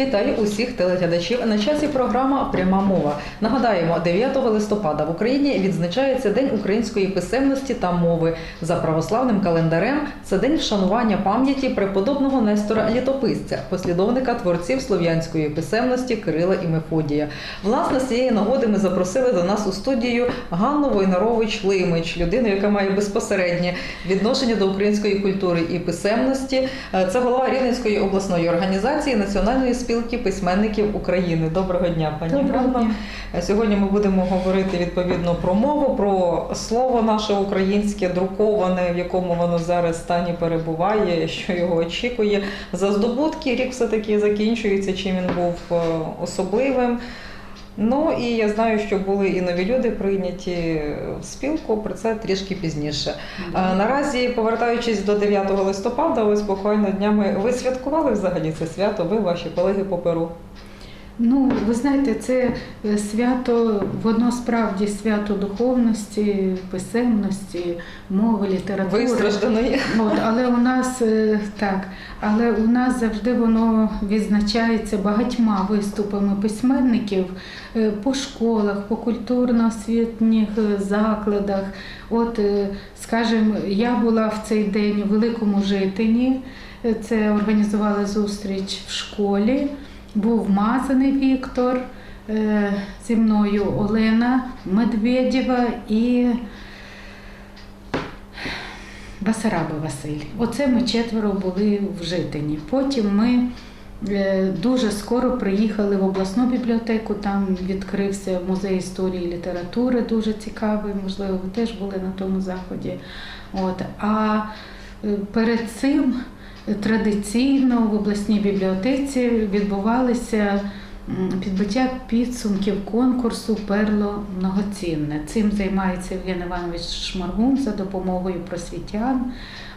Вітаю усіх телеглядачів. На часі програма Пряма мова. Нагадаємо, 9 листопада в Україні відзначається День української писемності та мови. За православним календарем це день вшанування пам'яті преподобного Нестора Літописця, послідовника творців слов'янської писемності Кирила і Мефодія. Власне, з цієї нагоди ми запросили до нас у студію Ганну Войнарович Лимич, людину, яка має безпосереднє відношення до української культури і писемності. Це голова Рівненської обласної організації Національної спілки письменників України. Доброго дня, пані Доброго дня. Сьогодні ми будемо говорити відповідно про мову, про слово наше українське, друковане, в якому воно зараз стані перебуває, що його очікує. За здобутки рік все таки закінчується, чим він був е, особливим. Ну і я знаю, що були і нові люди прийняті в спілку. Про це трішки пізніше. А наразі, повертаючись до 9 листопада, ось буквально днями ви святкували взагалі це свято? Ви, ваші колеги по Перу? Ну, ви знаєте, це свято, воно справді свято духовності, писемності, мови, літератури. Вистражданої. От, але у нас е, так, але у нас завжди воно відзначається багатьма виступами письменників по школах, по культурно-освітніх е, закладах. От, е, скажімо, я була в цей день у Великому Житині. Е, Це організували зустріч в школі. Був Мазаний Віктор, е, зі мною Олена Медведєва і Басараба Василь. Оце ми четверо були в Житині. Потім ми е, дуже скоро приїхали в обласну бібліотеку. Там відкрився музей історії і літератури, дуже цікавий. Можливо, ви теж були на тому заході. От. А е, перед цим традиційно в обласній бібліотеці відбувалися підбиття підсумків конкурсу Перло многоцінне. Цим займається Євген Іванович Шмаргун за допомогою просвітян.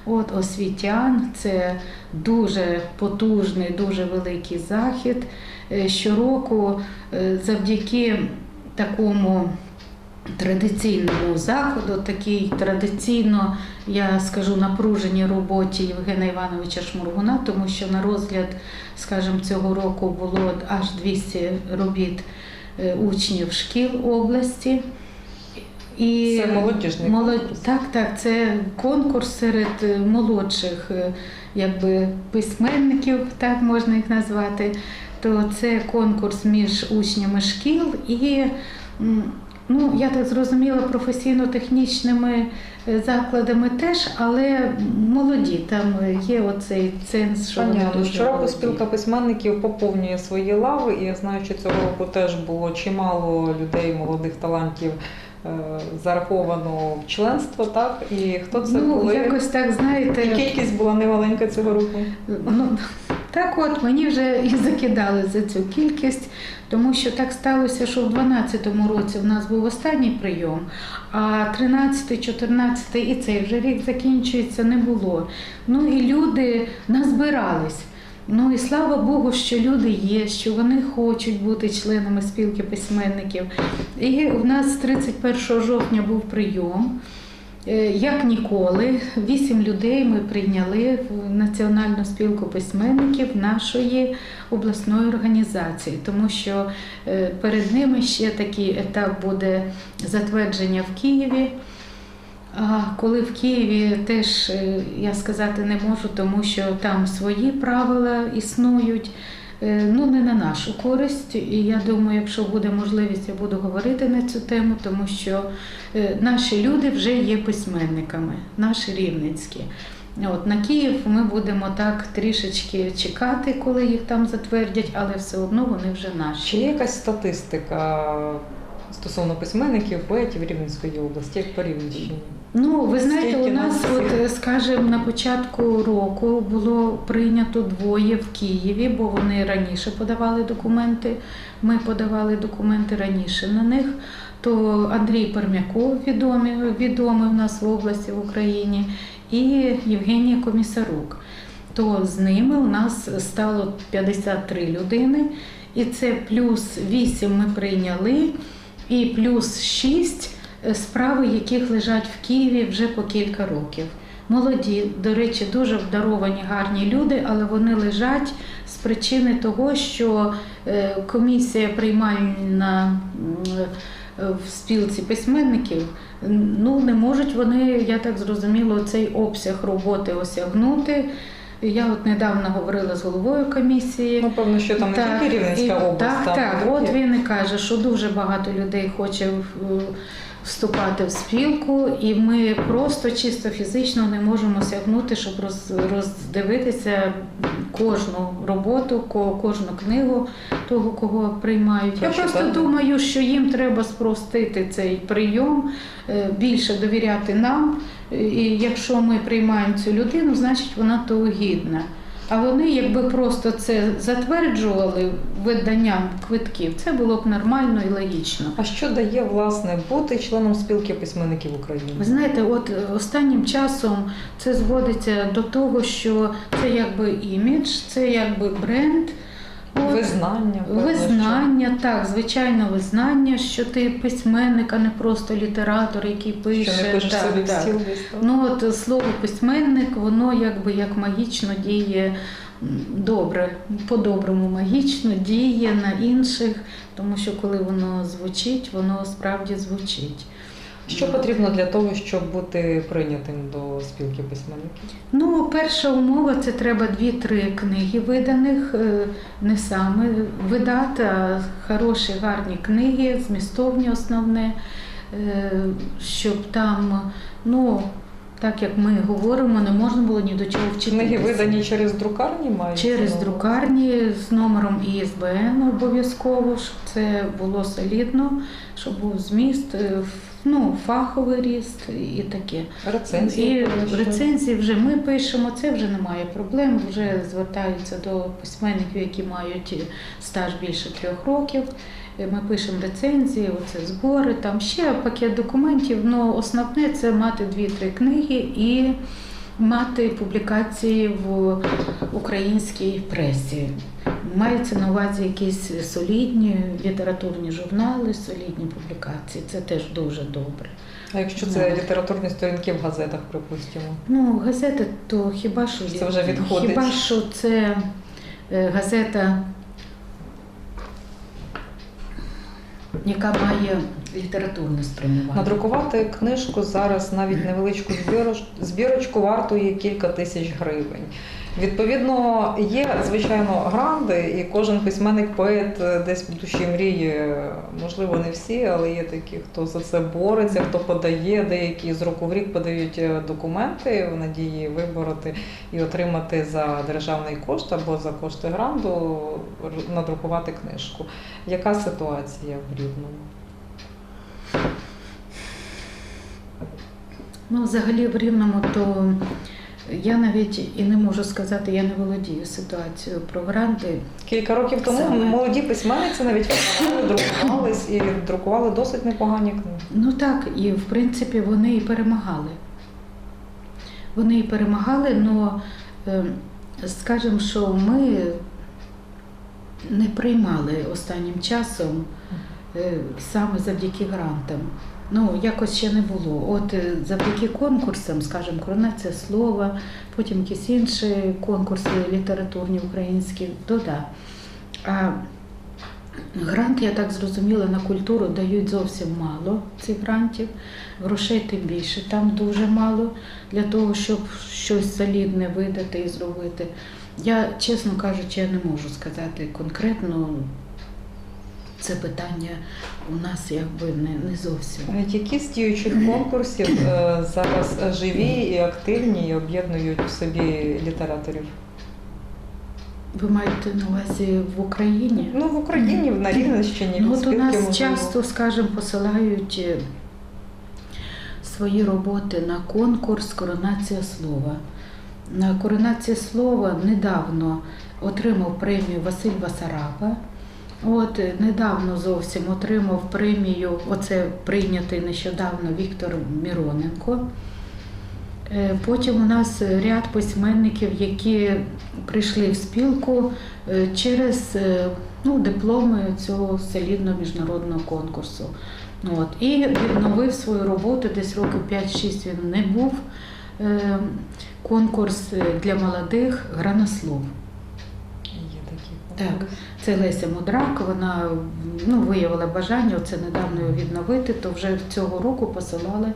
От освітян це дуже потужний, дуже великий захід. Е, Щороку е, завдяки такому традиційному заходу, такій традиційно, я скажу, напруженій роботі Євгена Івановича Шмургуна, тому що на розгляд, скажімо, цього року було аж 200 робіт е, учнів шкіл області. І Це молодіжний молод... конкурс. Так, так, це конкурс серед е, молодших е, якби, письменників, так можна їх назвати. То це конкурс між учнями шкіл і, ну, я так зрозуміла, професійно-технічними е, закладами теж, але молоді. Там є оцей ценз, що вони Понятно. дуже Щороку молоді. спілка письменників поповнює свої лави, і я знаю, що цього року теж було чимало людей, молодих талантів е, зараховано в членство, так? І хто це ну, були? якось так, знаєте, І кількість була немаленька цього року. Ну, так от мені вже і закидали за цю кількість, тому що так сталося, що в 2012 році в нас був останній прийом, а 13, 14 і цей вже рік закінчується, не було. Ну і люди назбирались. Ну і слава Богу, що люди є, що вони хочуть бути членами спілки письменників. І у нас з 31 жовтня був прийом. Е, Як ніколи, вісім людей ми прийняли в Національну спілку письменників нашої обласної організації, тому що е, перед ними ще такий етап буде затвердження в Києві. А коли в Києві теж е, я сказати не можу, тому що там свої правила існують. Е, Ну, не на нашу користь. І я думаю, якщо буде можливість, я буду говорити на цю тему, тому що е, наші люди вже є письменниками, наші рівницькі. От на Київ ми будемо так трішечки чекати, коли їх там затвердять, але все одно вони вже Чи наші. є якась статистика стосовно письменників, поетів Рівненської області, як по Рівненщині? Ну, ви знаєте, у нас, от, е, скажімо, на початку року було прийнято двоє в Києві, бо вони раніше подавали документи. Ми подавали документи раніше на них. То Андрій Пермяков відомий, відомий в нас в області в Україні, і Євгенія Комісарук. То з ними у нас стало 53 людини, і це плюс 8 ми прийняли, і плюс 6 справи, яких лежать в Києві вже по кілька років. молоді, до речі, дуже обдаровані, гарні люди, але вони лежать з причини того, що е, комісія приймальна е, в спілці письменників, ну не можуть вони, я так зрозуміла, цей обсяг роботи осягнути. Я от недавно говорила з головою комісії. Ну, певно, що там не Так, тільки Рівненська область, Так, там так. другі. От він і каже, що дуже багато людей хоче вступати в спілку, і ми просто чисто фізично не можемо сягнути, щоб роз, роздивитися кожну роботу, кожну книгу того, кого приймають. Я Точно, просто так. думаю, що їм треба спростити цей прийом, е, більше довіряти нам. І якщо ми приймаємо цю людину, значить вона того гідна. А вони, якби просто це затверджували виданням квитків, це було б нормально і логічно. А що дає власне бути членом спілки письменників України? Ви знаєте, от останнім часом це зводиться до того, що це якби імідж, це якби бренд. От. Визнання, Визнання, так, звичайно, визнання, що ти письменник, а не просто літератор, який пише. що не пишеш так, собі так. стіл Ну от слово письменник, воно якби як магічно діє добре, по-доброму магічно діє на інших, тому що коли воно звучить, воно справді звучить. Що потрібно для того, щоб бути прийнятим до спілки письменників? Ну, перша умова це треба дві-три книги виданих, е, не саме видати, а хороші, гарні книги, змістовні основне, е, щоб там, ну, так як ми говоримо, не можна було ні до чого вчитися. Книги видані через друкарні мають? Через друкарні з номером ІСБН обов'язково, щоб це було солідно, щоб був зміст, е, ну, фаховий ріст і таке. Рецензії. І рецензії вже ми пишемо, це вже немає проблем. Вже звертаються до письменників, які мають стаж більше трьох років. Е, Ми пишемо рецензії, оце збори, там ще пакет документів. але основне це мати дві-три книги і мати публікації в українській пресі. Мається на увазі якісь солідні літературні журнали, солідні публікації. Це теж дуже добре. А якщо це літературні сторінки в газетах, припустимо? Ну, газети, то хіба що Це вже відходить. Хіба що це е, газета, яка має літературне спрямування. Надрукувати книжку зараз навіть невеличку збіроч- збірочку вартує кілька тисяч гривень. Відповідно, є звичайно гранди, і кожен письменник, поет е, десь в душі мріє. Можливо, не всі, але є такі, хто за це бореться, хто подає, деякі з року в рік подають е, документи в надії вибороти і отримати за державний кошт або за кошти гранду надрукувати книжку. Яка ситуація в Рівному? Ну, взагалі в Рівному, то я навіть і не можу сказати, я не володію ситуацією про гранти. Кілька років тому Саме. молоді письменниці навіть друкувались і друкували досить непогані книги. Ну так, і в принципі вони і перемагали. Вони і перемагали, але скажімо, що ми не приймали останнім часом е, саме завдяки грантам. Ну, якось ще не було. От е, завдяки конкурсам, скажімо, коронація слова, потім якісь інші конкурси літературні українські, то да. А Грант, я так зрозуміла, на культуру дають зовсім мало цих грантів, грошей тим більше, там дуже мало для того, щоб щось солідне видати і зробити. Я, чесно кажучи, я не можу сказати конкретно. Це питання у нас якби не, не зовсім. Які з діючих конкурсів е, зараз живі і активні і об'єднують в собі літераторів? Ви маєте на увазі в Україні? Ну, в Україні, на Рівненщині, Ну, от у нас можливо. часто, скажімо, посилають е, свої роботи на конкурс Коронація слова. На коронація слова недавно отримав премію Василь Басараба. От е, недавно зовсім отримав премію, оце прийнятий нещодавно Віктор Міроненко. Е, Потім у нас ряд письменників, які прийшли в спілку е, через ну, дипломи цього солідного міжнародного конкурсу. От. І відновив свою роботу, десь років 5-6 він не був конкурс для молодих гранослов. Є такі. Так, це Леся Мудрак. Вона ну, виявила бажання це недавно відновити. То вже цього року посилали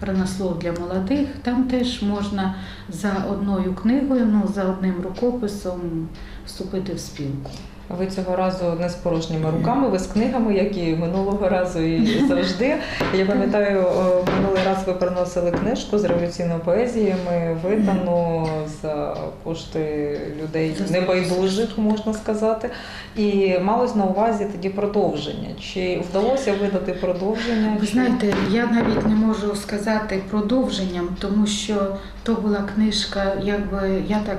гранослов для молодих. Там теж можна за одною книгою, ну за одним рукописом вступити в спілку. Ви цього разу не з порожніми руками, ви з книгами, як і минулого разу, і завжди. Я пам'ятаю, о, минулий раз ви приносили книжку з революційною поезіями, видану за кошти людей небайдужих, можна сказати. І малось на увазі тоді продовження. Чи вдалося видати продовження? Ви знаєте, я навіть не можу сказати продовженням, тому що то була книжка, якби я так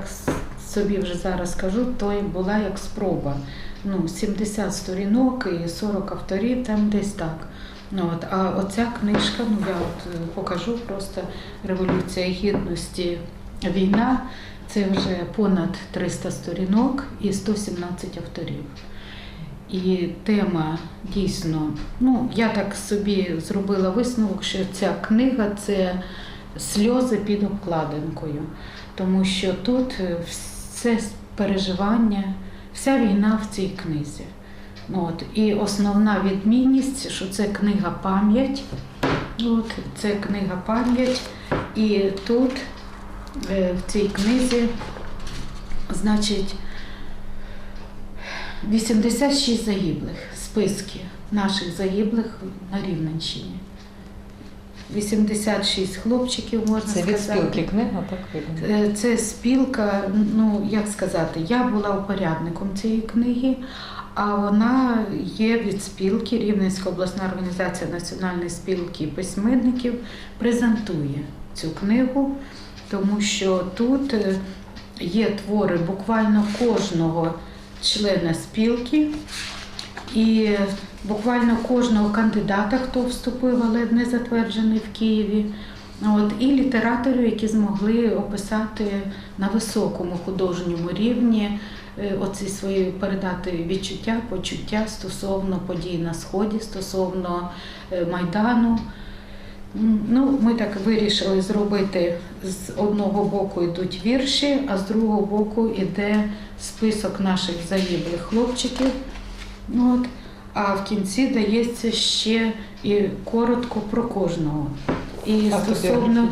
собі вже зараз скажу, то й була як спроба. Ну, 70 сторінок і 40 авторів, там десь так. Ну, от, а оця книжка, ну я от е, покажу просто Революція Гідності, війна. Це вже понад 300 сторінок і 117 авторів. І тема дійсно, ну я так собі зробила висновок, що ця книга це сльози під обкладинкою, тому що тут е, все переживання, вся війна в цій книзі. От. І основна відмінність, що це книга пам'ять. От, це книга пам'ять. І тут е, в цій книзі, значить, 86 загиблих, списки наших загиблих на Рівненщині. 86 хлопчиків, можна Це від сказати. спілки книга, так видно. Е, Це спілка, ну як сказати, я була упорядником цієї книги, а вона є від спілки Рівненська обласна організація Національної спілки письменників презентує цю книгу, тому що тут е, є твори буквально кожного члена спілки. І буквально кожного кандидата, хто вступив, але не затверджений в Києві. От, і літераторів, які змогли описати на високому художньому рівні оці свої передати відчуття, почуття стосовно подій на сході, стосовно е, майдану. Ну, ми так вирішили зробити з одного боку йдуть вірші, а з другого боку йде список наших загиблих хлопчиків. Ну, От. А в кінці дається ще і коротко про кожного. І стосовно.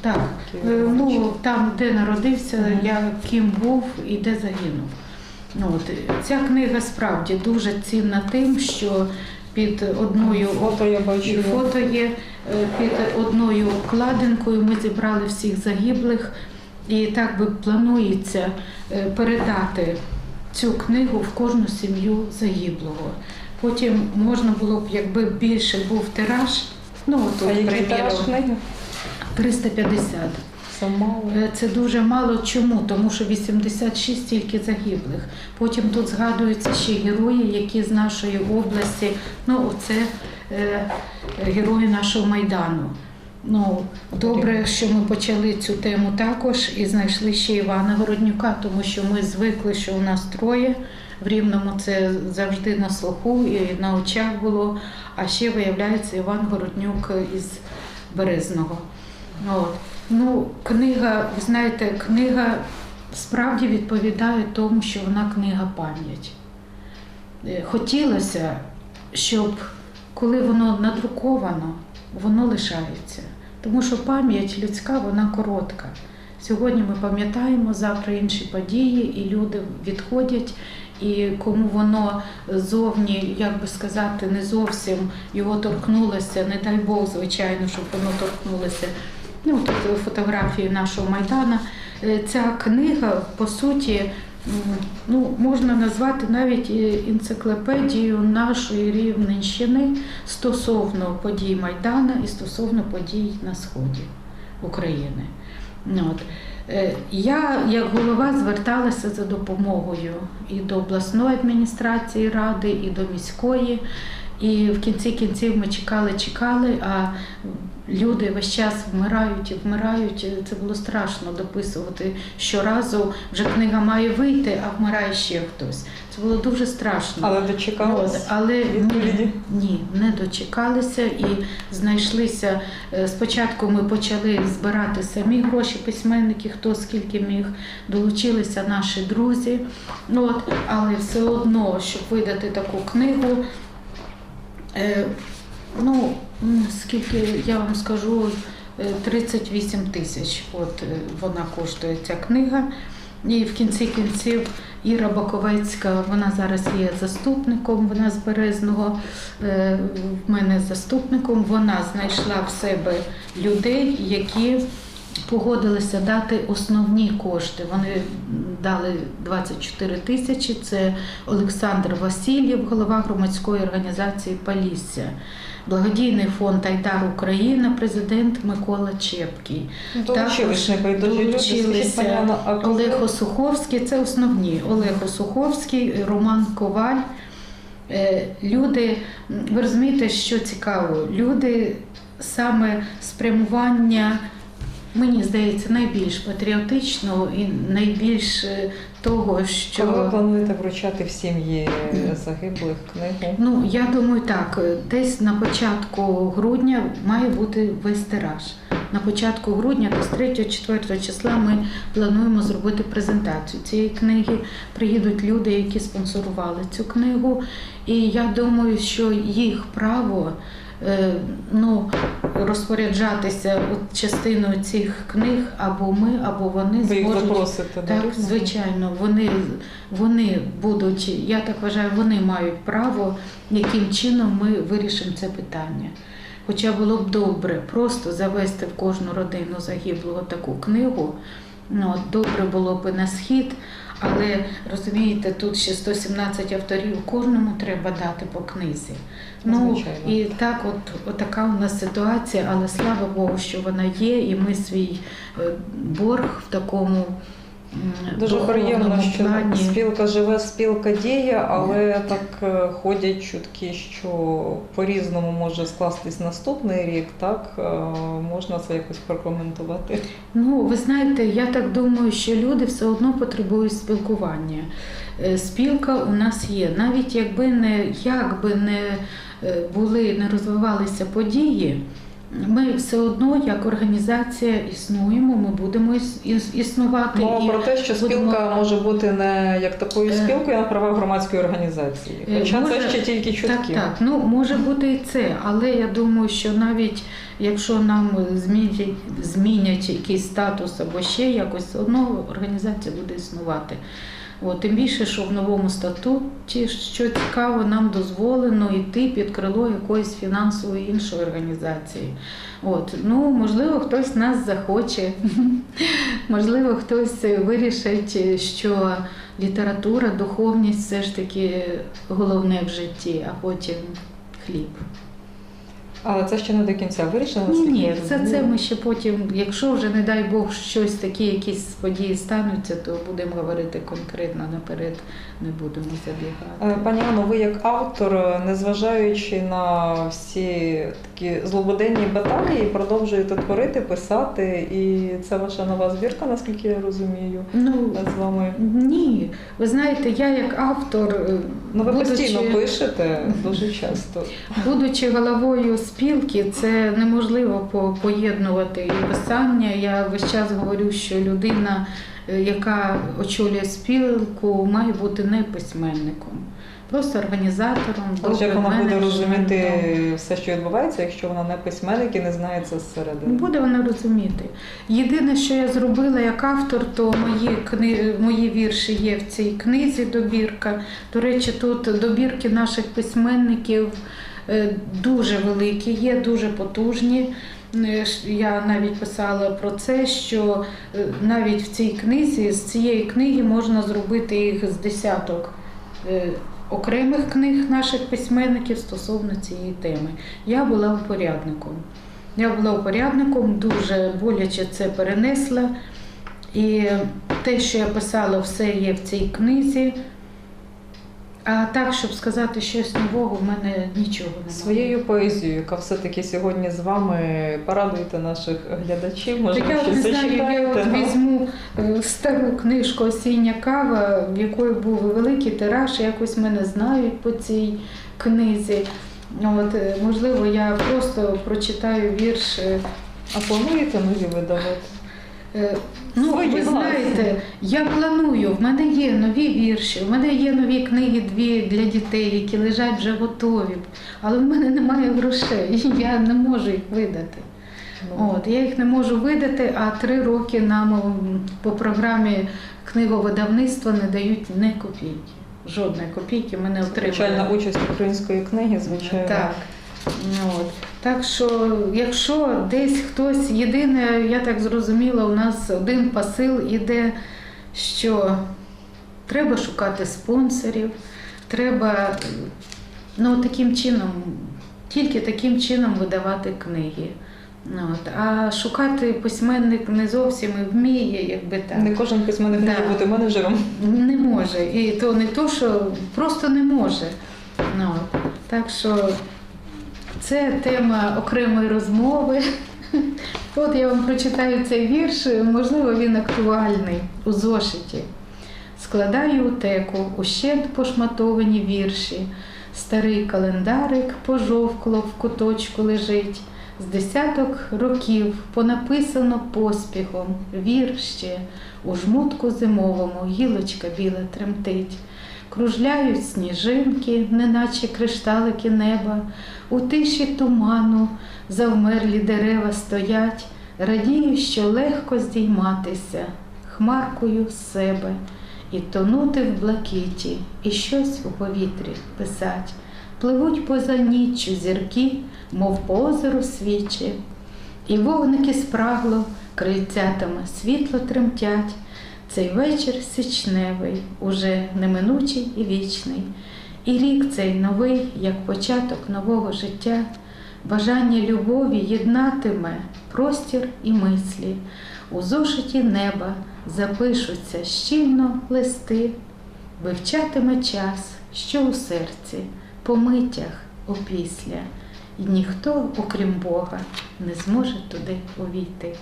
Так, е, ну там, де народився, я ким був і де загинув. Ну, от, ця книга справді дуже цінна тим, що під одною Фото я бачу. фото є е, під одною обкладинкою. Ми зібрали всіх загиблих, і так би планується е, передати цю книгу в кожну сім'ю загиблого. Потім можна було б, якби більше був тираж. Ну, от, А 350. Це мало. Е, Це дуже мало. Чому? Тому що 86 тільки загиблих. Потім тут згадуються ще герої, які з нашої області. Ну, це е, герої нашого майдану. Ну, добре, що ми почали цю тему також і знайшли ще Івана Городнюка, тому що ми звикли, що у нас троє. В Рівному це завжди на слуху і на очах було. А ще виявляється Іван Городнюк із Березного. От. Ну, книга, ви знаєте, книга справді відповідає тому, що вона книга пам'ять. Е, Хотілося, щоб коли воно надруковано, воно лишається. Тому що пам'ять людська, вона коротка. Сьогодні ми пам'ятаємо, завтра інші події, і люди відходять. І кому воно зовні, як би сказати, не зовсім його торкнулося, не дай Бог, звичайно, щоб воно торкнулося. Ну, тут фотографії нашого Майдана. Е, Ця книга, по суті, ну, можна назвати навіть е, енциклопедією нашої Рівненщини стосовно подій Майдана і стосовно подій на сході України. Ну, От. Е, Я, як голова, зверталася за допомогою і до обласної адміністрації ради, і до міської. І в кінці кінців ми чекали, чекали, а люди весь час вмирають і вмирають. Це було страшно дописувати щоразу. Вже книга має вийти, а вмирає ще хтось. Це було дуже страшно. Але От, дочекалися. але відповіді? ні, ні, не дочекалися і знайшлися. е, Спочатку ми почали збирати самі гроші, письменники, хто скільки міг. Долучилися наші друзі. Ну, От, але все одно, щоб видати таку книгу, е, ну, скільки я вам скажу, е, 38 тисяч. От е, вона коштує ця книга. І в кінці кінців Іра Баковецька, вона зараз є заступником, вона з Березного, е, в мене заступником. Вона знайшла в себе людей, які погодилися дати основні кошти. Вони дали 24 тисячі. Це Олександр Васильєв, голова громадської організації Полісся. Благодійний фонд Айдар Україна, президент Микола Чепкий. Долучилися а коли- Олег Осуховський, це основні. Олег Осуховський, Роман Коваль. Е, Люди, ви розумієте, що цікаво, люди саме спрямування, мені здається, найбільш патріотичного і найбільш е, того, Коли ви плануєте вручати в сім'ї загиблих книгу? Ну, я думаю, так, десь на початку грудня має бути весь тираж. На початку грудня, десь 3-4 числа, ми плануємо зробити презентацію цієї книги. Приїдуть люди, які спонсорували цю книгу. І я думаю, що їх право е, ну, розпоряджатися от частиною цих книг або ми, або вони Ви їх зможуть запросите? так, да? звичайно, вони, вони будуть, я так вважаю, вони мають право, яким чином ми вирішимо це питання. Хоча було б добре просто завести в кожну родину загиблого таку книгу. Ну, добре було б на схід, але розумієте, тут ще 117 авторів, кожному треба дати по книзі. Ну Звичайно. і так, от, така у нас ситуація, але слава Богу, що вона є, і ми свій е, борг в такому Дуже приємно, що плані. спілка живе, спілка діє, але так е, ходять чутки, що по-різному може скластись наступний рік. Так Е, можна це якось прокоментувати. Ну, ви знаєте, я так думаю, що люди все одно потребують спілкування. Е, Спілка у нас є. Навіть якби не як би не були, не розвивалися події, ми все одно як організація існуємо, ми будемо іс- іс- існувати. Мова і про те, що будемо- спілка може бути не як такою Е, спілкою, а на правах громадської організації. Е, Хоча може- це ще тільки чутки. Так, так. Ну може бути і це, але я думаю, що навіть якщо нам змінять, змінять якийсь статус або ще якось, все одно організація буде існувати. От, тим більше, що в новому статуті, що цікаво, нам дозволено йти під крило якоїсь фінансової іншої організації. От, ну, можливо, хтось нас захоче, можливо, хтось вирішить, що література, духовність все ж таки головне в житті, а потім хліб. Але це ще не до кінця вирішено. Ні, ні, я це, це ми ще потім, якщо вже, не дай Бог, щось такі, якісь події стануться, то будемо говорити конкретно наперед, не будемо Е, забігати. Пані Анно, ви як автор, е, незважаючи на всі такі злободенні баталії, продовжуєте творити, писати, і це ваша нова збірка, наскільки я розумію. Ну, З вами. ні, ви знаєте, я як автор, е, Ну, ви будучи- постійно пишете дуже часто. Будучи головою спілки, це неможливо поєднувати і писання. Я весь час говорю, що людина, е, яка очолює спілку, має бути не письменником, просто організатором. Отже, як вона буде розуміти все, що відбувається, якщо вона не письменник і не знає це зсередини. Буде вона розуміти. Єдине, що я зробила як автор, то мої кни... мої вірші є в цій книзі добірка. До речі, тут добірки наших письменників е, дуже великі, є дуже потужні. Е, Я навіть писала про це, що е, навіть в цій книзі, з цієї книги можна зробити їх з десяток окремих книг наших письменників стосовно цієї теми. Я була упорядником. Я була упорядником, дуже боляче це перенесла. І те, що я писала, все є в цій книзі. А так, щоб сказати щось нового, в мене нічого немає. Своєю поезією, яка все-таки сьогодні з вами порадуєте наших глядачів, можливо, я щось не знаю, я от візьму е, стару книжку Осіння кава, в якої був великий тираж, якось мене знають по цій книзі. От, е, можливо, я просто прочитаю вірш. е, А плануєте нові видавати? Ну, ви знаєте, я планую, в мене є нові вірші, в мене є нові книги дві для дітей, які лежать вже готові. Але в мене немає грошей, я не можу їх видати. Ну, От, я їх не можу видати, а три роки нам по програмі книговидавництва не дають ні копійки. Жодної копійки ми не отримали. участь української книги, звичайно. Так. От. Так що, якщо десь хтось, єдине, я так зрозуміла, у нас один посил іде, що треба шукати спонсорів, треба ну, таким чином, тільки таким чином видавати книги. Ну, От. А шукати письменник не зовсім і вміє, якби так. Не кожен письменник може бути менеджером. Не може. І то не то, що просто не може. Ну, от. так що це тема окремої розмови. От я вам прочитаю цей вірш, можливо, він актуальний у зошиті. Складаю у теку ущент пошматовані вірші. Старий календарик пожовкло в куточку лежить. З десяток років понаписано поспіхом вір у жмутку зимовому гілочка біла тремтить. Кружляють сніжинки, неначе кришталики неба, у тиші туману завмерлі дерева стоять, радію, що легко здійматися хмаркою з себе і тонути в блакиті, і щось у повітрі писать. Пливуть поза ніччю зірки, мов по озеру свічі, і вогники спрагло крильцятами світло тремтять. Цей вечір січневий, уже неминучий і вічний, і рік цей новий, як початок нового життя, бажання любові єднатиме простір і мислі. У зошиті неба запишуться щільно листи, вивчатиме час, що у серці, по митях опісля, і ніхто, окрім Бога, не зможе туди увійти.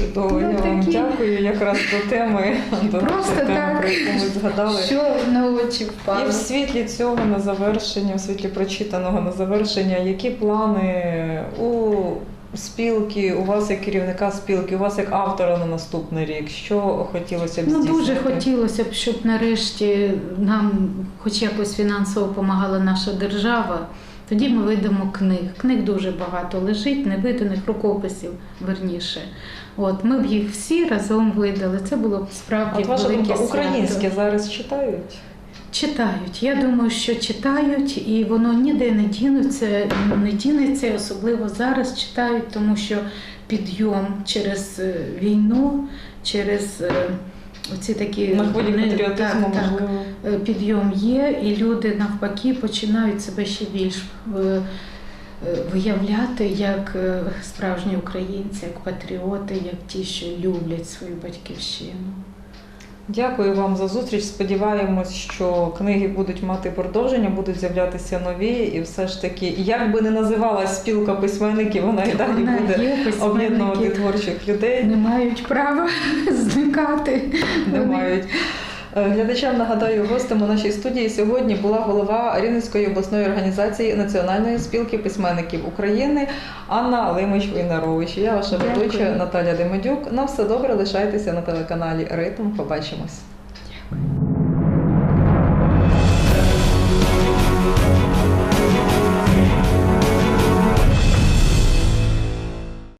Чудово, Ну, я вам дякую якраз до теми, до Просто теми, так. про яку ми згадали. Що на очі І в світлі цього на завершення, в світлі прочитаного на завершення, які плани у спілки, у вас як керівника спілки, у вас як автора на наступний рік? Що хотілося б Ну дуже хотілося б, щоб нарешті нам хоч якось фінансово допомагала наша держава. Тоді ми видамо книг. Книг дуже багато лежить, невиданих рукописів, верніше. От ми б їх всі разом видали. Це було б справді От ваша велике думка, свято. українське зараз читають? Читають. Я думаю, що читають, і воно ніде не дінеться, не дінеться, особливо зараз читають, тому що підйом через е, війну, через е, оці такі На хвилі патріотизму, так, так, можливо. е, підйом є, і люди навпаки починають себе ще більш е, е, виявляти як справжні українці, як патріоти, як ті, що люблять свою батьківщину. Дякую вам за зустріч. Сподіваємось, що книги будуть мати продовження, будуть з'являтися нові, і все ж таки, як би не називалась спілка письменників, вона і далі Вона буде об'єднувати творчих людей. не мають права зникати. Не мають. Е, Глядачам нагадаю, гостем у нашій студії сьогодні була голова Рівненської обласної організації Національної спілки письменників України Анна Лимич Войнарович. Я ваша ведуча Наталя Демедюк. На все добре, лишайтеся на телеканалі Ритм. Побачимось.